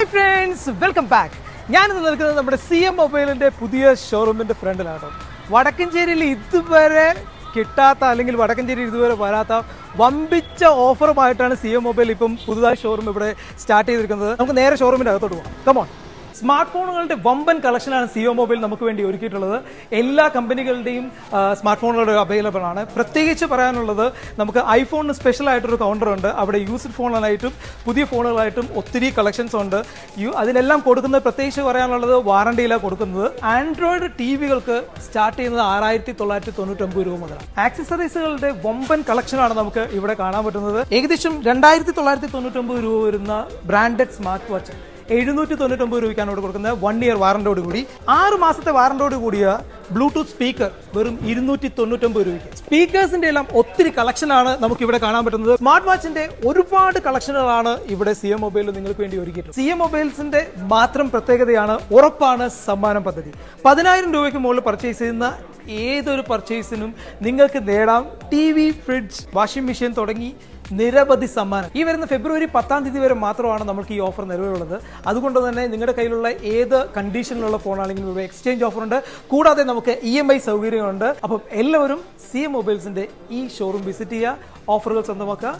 Hi friends welcome back ഞാനിന്ന് നിൽക്കുന്നത് നമ്മുടെ സി എം മൊബൈലിന്റെ പുതിയ ഷോറൂമിന്റെ ഫ്രണ്ടിലാണ്. വടക്കഞ്ചേരിയിൽ ഇതുവരെ കിട്ടാത്ത അല്ലെങ്കിൽ വടക്കഞ്ചേരി ഇതുവരെ വരാത്ത വമ്പിച്ച ഓഫറുമായിട്ടാണ് സി എം മൊബൈൽ ഇപ്പം പുതുതായി ഷോറൂം ഇവിടെ സ്റ്റാർട്ട് ചെയ്തിരിക്കുന്നത്. നമുക്ക് നേരെ ഷോറൂമിന്റെ അകത്തോട്ട് പോകാം. കമോൺ സ്മാർട്ട് ഫോണുകളുടെ വമ്പൻ കളക്ഷനാണ് സിയോ മൊബൈൽ നമുക്ക് വേണ്ടി ഒരുക്കിയിട്ടുള്ളത്. എല്ലാ കമ്പനികളുടെയും സ്മാർട്ട് ഫോണുകളുടെ അവൈലബിൾ ആണ്. പ്രത്യേകിച്ച് പറയാനുള്ളത് നമുക്ക് ഐഫോണിന് കൗണ്ടർ ഉണ്ട്. അവിടെ യൂസ്ഡ് ഫോണുകളായിട്ടും പുതിയ ഫോണുകളായിട്ടും ഒത്തിരി കളക്ഷൻസ് ഉണ്ട്. അതിനെല്ലാം കൊടുക്കുന്നത് പ്രത്യേകിച്ച് പറയാനുള്ളത് വാറണ്ടിയിലാണ് കൊടുക്കുന്നത്. ആൻഡ്രോയിഡ് ടി വികൾക്ക് സ്റ്റാർട്ട് ചെയ്യുന്നത് ആറായിരത്തി തൊള്ളായിരത്തി തൊണ്ണൂറ്റൊമ്പത് രൂപ മുതൽ ആക്സസറീസുകളുടെ വമ്പൻ കളക്ഷനാണ് നമുക്ക് ഇവിടെ കാണാൻ പറ്റുന്നത്. ഏകദേശം രണ്ടായിരത്തി തൊള്ളായിരത്തി തൊണ്ണൂറ്റൊമ്പത് രൂപ വരുന്ന ബ്രാൻഡഡ് സ്മാർട്ട് വാച്ച് എഴുന്നൂറ്റി തൊണ്ണൂറ്റൊമ്പത് രൂപയ്ക്കാണ് ഇവിടെ കൊടുക്കുന്നത് വൺ ഇയർ വാറന്റോട് കൂടി. ആറ് മാസത്തെ വാറന്റോട് കൂടിയ ബ്ലൂടൂത്ത് സ്പീക്കർ വെറും ഇരുന്നൂറ്റി തൊണ്ണൂറ്റൊമ്പത് രൂപയ്ക്ക്. സ്പീക്കേഴ്സിന്റെ എല്ലാം ഒത്തിരി കളക്ഷനാണ് നമുക്ക് ഇവിടെ കാണാൻ പറ്റുന്നത്. സ്മാർട്ട് വാച്ചിന്റെ ഒരുപാട് കളക്ഷനുകളാണ് ഇവിടെ സി എം മൊബൈലിൽ നിങ്ങൾക്ക് വേണ്ടി ഒരുക്കിയിട്ടുണ്ട് സി എം മൊബൈൽസിന്റെ മാത്രം പ്രത്യേകതയാണ് ഉറപ്പാണ് സമ്മാനം പദ്ധതി. പതിനായിരം രൂപയ്ക്ക് മുകളിൽ പർച്ചേസ് ചെയ്യുന്ന ഏതൊരു പർച്ചേസിനും നിങ്ങൾക്ക് നേടാം T V fridge washing machine തുടങ്ങി നിരവധി സമ്മാനം. ഈ വരുന്ന ഫെബ്രുവരി പത്താം തീയതി വരെ മാത്രമാണ് നമുക്ക് ഈ ഓഫർ നിലവിലുള്ളത്. അതുകൊണ്ട് തന്നെ നിങ്ങളുടെ കയ്യിലുള്ള ഏത് കണ്ടീഷനിലുള്ള ഫോണാണെങ്കിലും ഒരു എക്സ്ചേഞ്ച് ഓഫർ ഉണ്ട്. കൂടാതെ നമുക്ക് ഇ എം ഐ സൗകര്യങ്ങളുണ്ട്. അപ്പം എല്ലാവരും സി എം മൊബൈൽസിന്റെ ഈ ഷോറൂം വിസിറ്റ് ചെയ്യുക. ഓഫറുകൾ സ്വന്തമാക്കുക.